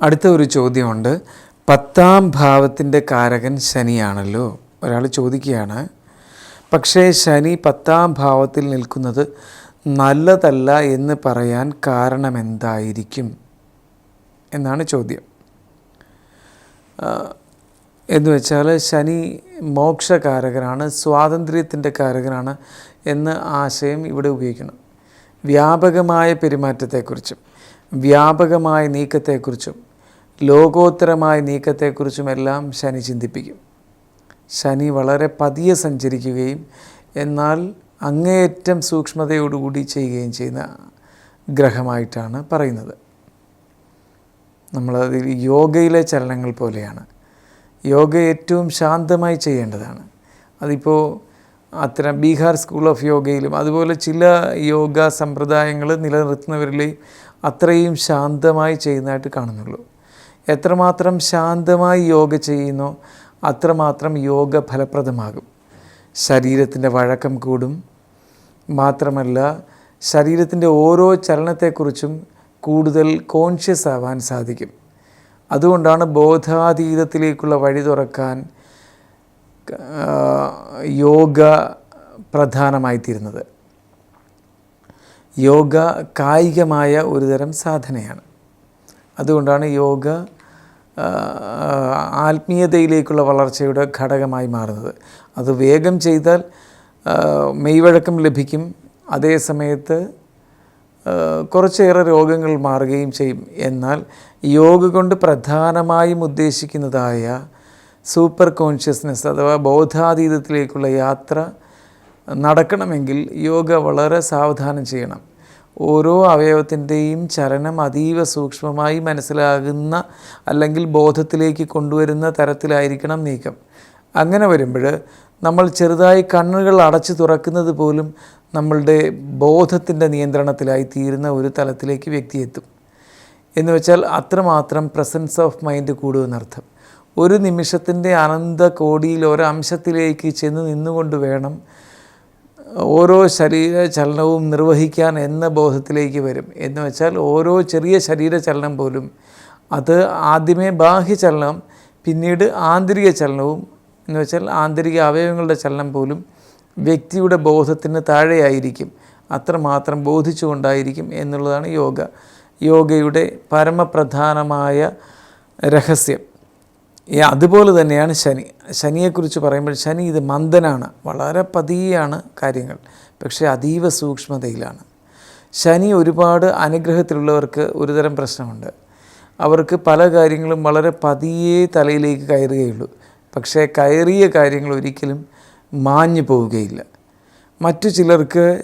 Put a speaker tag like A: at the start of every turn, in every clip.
A: അടുത്ത ഒരു ചോദ്യമുണ്ട്. പത്താം ഭാവത്തിന്റെ കാരകൻ ശനിയാണല്ലോ. ഒരാൾ ചോദിക്കുകയാണ് പക്ഷേ ശനി പത്താം ഭാവത്തിൽ നിൽക്കുന്നത് നല്ലതല്ല എന്ന് പറയാൻ കാരണമെന്തായിരിക്കും? എന്നാണ് ചോദ്യം. എന്ന് വെച്ചാൽ ശനി മോക്ഷകാരകനാണ് സ്വാതന്ത്ര്യത്തിന്റെ കാരകനാണ് എന്ന ആശയം ഇവിടെ ഉപയോഗിക്കണം. വ്യാപകമായ പെരുമാറ്റത്തെക്കുറിച്ചും വ്യാപകമായ നീക്കത്തെക്കുറിച്ചും ലോകോത്തരമായ നീക്കത്തെക്കുറിച്ചും എല്ലാം ശനി ചിന്തിപ്പിക്കും. ശനി വളരെ പതിയെ സഞ്ചരിക്കുകയും എന്നാൽ അങ്ങേയറ്റം സൂക്ഷ്മതയോടുകൂടി ചെയ്യുകയും ചെയ്യുന്ന ഗ്രഹമായിട്ടാണ് പറയുന്നത്. നമ്മളത് യോഗയിലെ ചലനങ്ങൾ പോലെയാണ്. യോഗ ഏറ്റവും ശാന്തമായി ചെയ്യേണ്ടതാണ്. അതിപ്പോൾ അത്തരം ബീഹാർ സ്കൂൾ ഓഫ് യോഗയിലും അതുപോലെ ചില യോഗ സമ്പ്രദായങ്ങൾ നിലനിർത്തുന്നവരിലേയും അത്രയും ശാന്തമായി ചെയ്യുന്നതായിട്ട് കാണുന്നുള്ളൂ. എത്രമാത്രം ശാന്തമായി യോഗ ചെയ്യുന്നോ അത്രമാത്രം യോഗ ഫലപ്രദമാകും. ശരീരത്തിന്റെ വഴക്കം കൂടും. മാത്രമല്ല ശരീരത്തിന്റെ ഓരോ ചലനത്തെക്കുറിച്ചും കൂടുതൽ കോൺഷ്യസ് ആവാൻ സാധിക്കും. അതുകൊണ്ടാണ് ബോധാതീതത്തിലേക്കുള്ള വഴി തുറക്കാൻ യോഗ യോഗ പ്രധാനമായിത്തീരുന്നത്. യോഗ കായികമായ ഒരുതരം സാധനയാണ്. അതുകൊണ്ടാണ് യോഗ ആത്മീയതയിലേക്കുള്ള വളർച്ചയുടെ ഘടകമായി മാറുന്നത്. അത് വേഗം ചെയ്താൽ മെയ്വഴക്കം ലഭിക്കും. അതേ സമയത്ത് കുറച്ചേറെ രോഗങ്ങൾ മാറുകയും ചെയ്യും. എന്നാൽ യോഗ കൊണ്ട് പ്രധാനമായും ഉദ്ദേശിക്കുന്നതായ സൂപ്പർ കോൺഷ്യസ്നെസ് അഥവാ ബോധാതീതത്തിലേക്കുള്ള യാത്ര നടക്കണമെങ്കിൽ യോഗ വളരെ സാവധാനം ചെയ്യണം. ഓരോ അവയവത്തിന്റെയും ചലനം അതീവ സൂക്ഷ്മമായി മനസ്സിലാകുന്ന അല്ലെങ്കിൽ ബോധത്തിലേക്ക് കൊണ്ടുവരുന്ന തരത്തിലായിരിക്കണം നീക്കം. അങ്ങനെ വരുമ്പോൾ നമ്മൾ ചെറുതായി കണ്ണുകൾ അടച്ചു തുറക്കുന്നത് പോലും നമ്മളുടെ ബോധത്തിന്റെ നിയന്ത്രണത്തിലായി തീരുന്ന ഒരു തലത്തിലേക്ക് വ്യക്തി എത്തും. എന്ന് വെച്ചാൽ അത്രമാത്രം പ്രസൻസ് ഓഫ് മൈൻഡ് കൂടുമെന്നർത്ഥം ഒരു നിമിഷത്തിന്റെ അനന്ത കോടിയിൽ ഒരംശത്തിലേക്ക് ചെന്ന് നിന്നുകൊണ്ട് വേണം ഓരോ ശരീര ചലനവും നിർവഹിക്കാൻ എന്ന ബോധത്തിലേക്ക് വരും. എന്ന് വെച്ചാൽ ഓരോ ചെറിയ ശരീര ചലനം പോലും അത് ആദ്യമേ ബാഹ്യ ചലനം പിന്നീട് ആന്തരിക ചലനവും എന്ന് വെച്ചാൽ ആന്തരിക അവയവങ്ങളുടെ ചലനം പോലും വ്യക്തിയുടെ ബോധത്തിന് താഴെയായിരിക്കും. അത്രമാത്രം ബോധിച്ചുകൊണ്ടായിരിക്കും എന്നുള്ളതാണ് യോഗ. യോഗയുടെ പരമപ്രധാനമായ രഹസ്യം. അതുപോലെ തന്നെയാണ് ശനി. ശനിയെക്കുറിച്ച് പറയുമ്പോൾ ശനി ഇത് മന്ദനാണ്. വളരെ പതിയാണ് കാര്യങ്ങൾ. പക്ഷേ അതീവ സൂക്ഷ്മതയിലാണ്. ശനി ഒരുപാട് അനുഗ്രഹത്തിലുള്ളവർക്ക് ഒരുതരം പ്രശ്നമുണ്ട്. അവർക്ക് പല കാര്യങ്ങളും വളരെ പതിയെ തലയിലേക്ക് കയറുകയുള്ളൂ. പക്ഷേ കയറിയ കാര്യങ്ങൾ ഒരിക്കലും മാഞ്ഞു പോവുകയില്ല. മറ്റു ചിലർക്ക്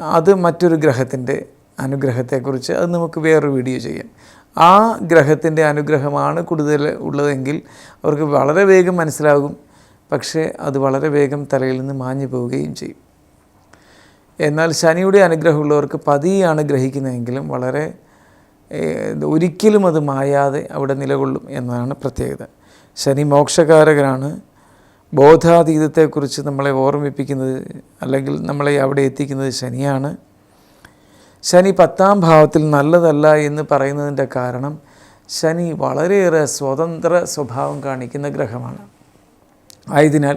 A: അത് മറ്റൊരു ഗ്രഹത്തിന്റെ അനുഗ്രഹത്തെക്കുറിച്ച് അത് നമുക്ക് വേറൊരു വീഡിയോ ചെയ്യാം. ആ ഗ്രഹത്തിന്റെ അനുഗ്രഹമാണ് കൂടുതൽ ഉള്ളതെങ്കിൽ അവർക്ക് വളരെ വേഗം മനസ്സിലാകും. പക്ഷേ അത് വളരെ വേഗം തലയിൽ നിന്ന് മാഞ്ഞു പോവുകയും ചെയ്യും. എന്നാൽ ശനിയുടെ അനുഗ്രഹമുള്ളവർക്ക് പതിയാണ് ഗ്രഹിക്കുന്നതെങ്കിലും വളരെ ഒരിക്കലും അത് മായാതെ അവിടെ നിലകൊള്ളും എന്നതാണ് പ്രത്യേകത. ശനി മോക്ഷകാരകനാണ്. ബോധാതീതത്തെക്കുറിച്ച് നമ്മളെ ഓർമ്മിപ്പിക്കുന്നത് അല്ലെങ്കിൽ നമ്മളെ അവിടെ എത്തിക്കുന്നത് ശനിയാണ്. ശനി പത്താം ഭാവത്തിൽ നല്ലതല്ല എന്ന് പറയുന്നതിന്റെ കാരണം ശനി വളരെയേറെ സ്വതന്ത്ര സ്വഭാവം കാണിക്കുന്ന ഗ്രഹമാണ്. ആയതിനാൽ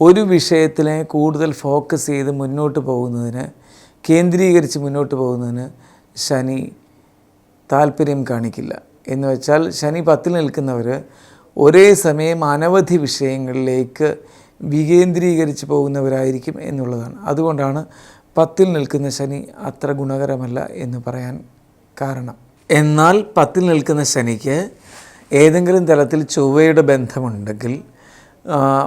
A: ഒരു വിഷയത്തിനെ കൂടുതൽ ഫോക്കസ് ചെയ്ത് മുന്നോട്ട് പോകുന്നതിന് കേന്ദ്രീകരിച്ച് മുന്നോട്ട് പോകുന്നതിന് ശനി താല്പര്യം കാണിക്കില്ല. എന്ന് വെച്ചാൽ ശനി പത്തിൽ നിൽക്കുന്നവർ ഒരേ സമയം അനവധി വിഷയങ്ങളിലേക്ക് വികേന്ദ്രീകരിച്ച് പോകുന്നവരായിരിക്കും എന്നുള്ളതാണ്. അതുകൊണ്ടാണ് പത്തിൽ നിൽക്കുന്ന ശനി അത്ര ഗുണകരമല്ല എന്ന് പറയാൻ കാരണം. എന്നാൽ പത്തിൽ നിൽക്കുന്ന ശനിക്ക് ഏതെങ്കിലും തലത്തിൽ ചൊവ്വയുടെ ബന്ധമുണ്ടെങ്കിൽ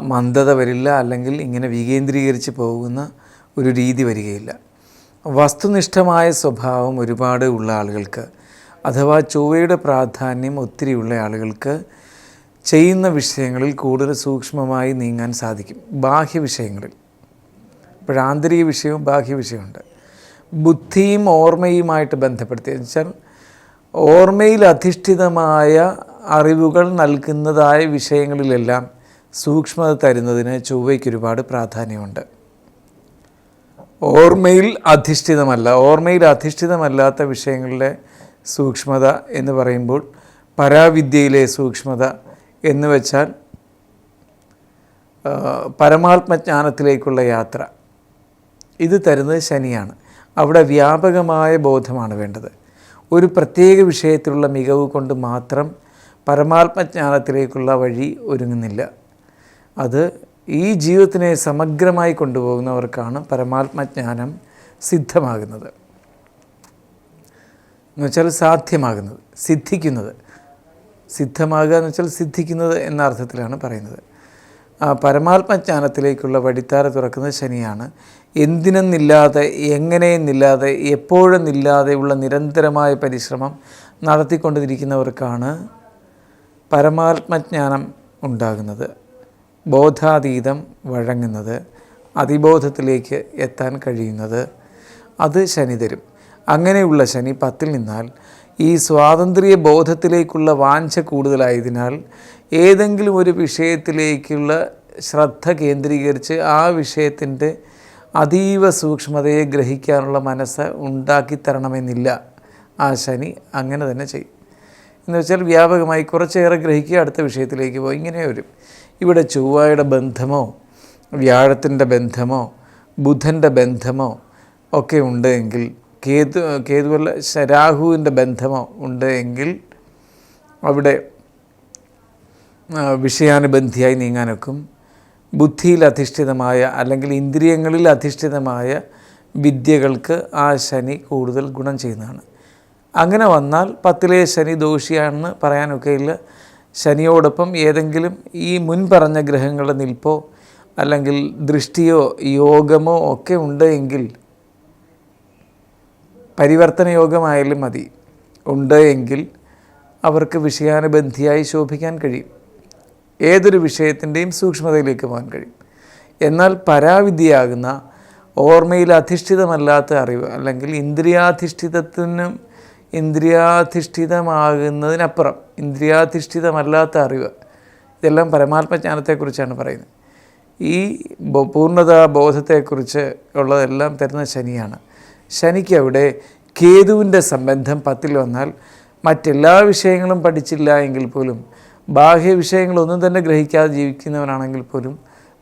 A: മന്ദത വരില്ല അല്ലെങ്കിൽ ഇങ്ങനെ വികേന്ദ്രീകരിച്ച് പോകുന്ന ഒരു രീതി വരികയില്ല. വസ്തുനിഷ്ഠമായ സ്വഭാവം ഒരുപാട് ഉള്ള ആളുകൾക്ക് അഥവാ ചൊവ്വയുടെ പ്രാധാന്യം ഒത്തിരിയുള്ള ആളുകൾക്ക് ചെയ്യുന്ന വിഷയങ്ങളിൽ കൂടുതൽ സൂക്ഷ്മമായി നീങ്ങാൻ സാധിക്കും. ബാഹ്യ വിഷയങ്ങളിൽ. ഇപ്പോൾ ആന്തരിക വിഷയവും ബാഹ്യ വിഷയമുണ്ട് ബുദ്ധിയും ഓർമ്മയുമായിട്ട് ബന്ധപ്പെടുത്തി വെച്ചാൽ ഓർമ്മയിൽ അധിഷ്ഠിതമായ അറിവുകൾ നൽകുന്നതായ വിഷയങ്ങളിലെല്ലാം സൂക്ഷ്മത തരുന്നതിന് ചൊവ്വയ്ക്ക് ഒരുപാട് പ്രാധാന്യമുണ്ട്. ഓർമ്മയിൽ അധിഷ്ഠിതമല്ല ഓർമ്മയിൽ അധിഷ്ഠിതമല്ലാത്ത വിഷയങ്ങളിലെ സൂക്ഷ്മത എന്ന് പറയുമ്പോൾ പരാവിദ്യയിലെ സൂക്ഷ്മത എന്ന് വെച്ചാൽ പരമാത്മജ്ഞാനത്തിലേക്കുള്ള യാത്ര. ഇത് തരുന്നത് ശനിയാണ്. അവിടെ വ്യാപകമായ ബോധമാണ് വേണ്ടത്. ഒരു പ്രത്യേക വിഷയത്തിലുള്ള മികവ് കൊണ്ട് മാത്രം പരമാത്മജ്ഞാനത്തിലേക്കുള്ള വഴി ഒരുങ്ങുന്നില്ല. അത് ഈ ജീവിതത്തിനെ സമഗ്രമായി കൊണ്ടുപോകുന്നവർക്കാണ് പരമാത്മജ്ഞാനം സിദ്ധമാകുന്നത്. എന്ന് വെച്ചാൽ സാധ്യമാകുന്നത് സിദ്ധിക്കുന്നത്. സിദ്ധമാകുക എന്ന് വെച്ചാൽ സിദ്ധിക്കുന്നത് എന്ന അർത്ഥത്തിലാണ് പറയുന്നത്. പരമാത്മജ്ഞാനത്തിലേക്കുള്ള വഴിത്താര തുറക്കുന്നത് ശനിയാണ്. എന്തിനെന്നില്ലാതെ എങ്ങനെയെന്നില്ലാതെ എപ്പോഴെന്നില്ലാതെയുള്ള നിരന്തരമായ പരിശ്രമം നടത്തിക്കൊണ്ടിരിക്കുന്നവർക്കാണ് പരമാത്മജ്ഞാനം ഉണ്ടാകുന്നത്. ബോധാതീതം വഴങ്ങുന്നത് അതിബോധത്തിലേക്ക് എത്താൻ കഴിയുന്നത്. അത് ശനി തരും. അങ്ങനെയുള്ള ശനി പത്തിൽ നിന്നാൽ ഈ സ്വാതന്ത്ര്യ ബോധത്തിലേക്കുള്ള വാഞ്ച കൂടുതലായതിനാൽ ഏതെങ്കിലും ഒരു വിഷയത്തിലേക്കുള്ള ശ്രദ്ധ കേന്ദ്രീകരിച്ച് ആ വിഷയത്തിന്റെ അതീവ സൂക്ഷ്മതയെ ഗ്രഹിക്കാനുള്ള മനസ്സ് ഉണ്ടാക്കി തരണമെന്നില്ല ആ ശനി അങ്ങനെ തന്നെ ചെയ്യും. എന്ന് വെച്ചാൽ വ്യാപകമായി കുറച്ചേറെ ഗ്രഹിക്കുക അടുത്ത വിഷയത്തിലേക്ക് പോകും ഇങ്ങനെ വരും. ഇവിടെ ചൊവ്വയുടെ ബന്ധമോ വ്യാഴത്തിന്റെ ബന്ധമോ ബുധന്റെ ബന്ധമോ ഒക്കെ ഉണ്ട് എങ്കിൽ കേതു കേതുവല്ല രാഹുവിന്റെ ബന്ധമോ ഉണ്ട് എങ്കിൽ അവിടെ വിഷയാനുബന്ധിയായി നീങ്ങാനൊക്കും. ബുദ്ധിയിൽ അധിഷ്ഠിതമായ അല്ലെങ്കിൽ ഇന്ദ്രിയങ്ങളിൽ അധിഷ്ഠിതമായ വിദ്യകൾക്ക് ആ ശനി കൂടുതൽ ഗുണം ചെയ്യുന്നതാണ്. അങ്ങനെ വന്നാൽ പത്തിലെ ശനി ദോഷിയാണെന്ന് പറയാനൊക്കെയില്ല. ശനിയോടൊപ്പം ഏതെങ്കിലും ഈ മുൻ പറഞ്ഞ ഗ്രഹങ്ങളുടെ നിൽപ്പോ അല്ലെങ്കിൽ ദൃഷ്ടിയോ യോഗമോ ഒക്കെ ഉണ്ട് എങ്കിൽ പരിവർത്തന യോഗമായാലും മതി. ഉണ്ട് എങ്കിൽ അവർക്ക് വിഷയാനുബന്ധിയായി ശോഭിക്കാൻ കഴിയും. ഏതൊരു വിഷയത്തിന്റെയും സൂക്ഷ്മതയിലേക്ക് പോകാൻ കഴിയും. എന്നാൽ പരാവിദ്യയാകുന്ന ഓർമ്മയിൽ അധിഷ്ഠിതമല്ലാത്ത അറിവ് അല്ലെങ്കിൽ ഇന്ദ്രിയാധിഷ്ഠിതത്തിനും ഇന്ദ്രിയാധിഷ്ഠിതമാകുന്നതിനപ്പുറം ഇന്ദ്രിയാധിഷ്ഠിതമല്ലാത്ത അറിവ് ഇതെല്ലാം പരമാത്മജ്ഞാനത്തെക്കുറിച്ചാണ് പറയുന്നത്. ഈ പൂർണത ബോധത്തെക്കുറിച്ച് ഉള്ളതെല്ലാം തരുന്ന ശനിയാണ്. ശനിക്ക് അവിടെ കേതുവിന്റെ സംബന്ധം പത്തിൽ വന്നാൽ മറ്റെല്ലാ വിഷയങ്ങളും പഠിച്ചില്ല എങ്കിൽ പോലും ബാഹ്യ വിഷയങ്ങളൊന്നും തന്നെ ഗ്രഹിക്കാതെ ജീവിക്കുന്നവനാണെങ്കിൽ പോലും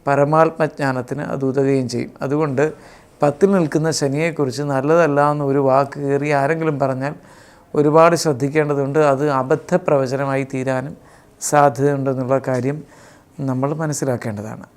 A: പരമാത്മജ്ഞാനത്തിന് അത് ഉതകുകയും ചെയ്യും. അതുകൊണ്ട് പത്തിൽ നിൽക്കുന്ന ശനിയെക്കുറിച്ച് നല്ലതല്ല എന്ന് ഒരു വാക്ക് കയറി ആരെങ്കിലും പറഞ്ഞാൽ ഒരുപാട് ശ്രദ്ധിക്കേണ്ടതുണ്ട്. അത് അബദ്ധ പ്രവചനമായി തീരാനും സാധ്യതയുണ്ടെന്നുള്ള കാര്യം നമ്മൾ മനസ്സിലാക്കേണ്ടതാണ്.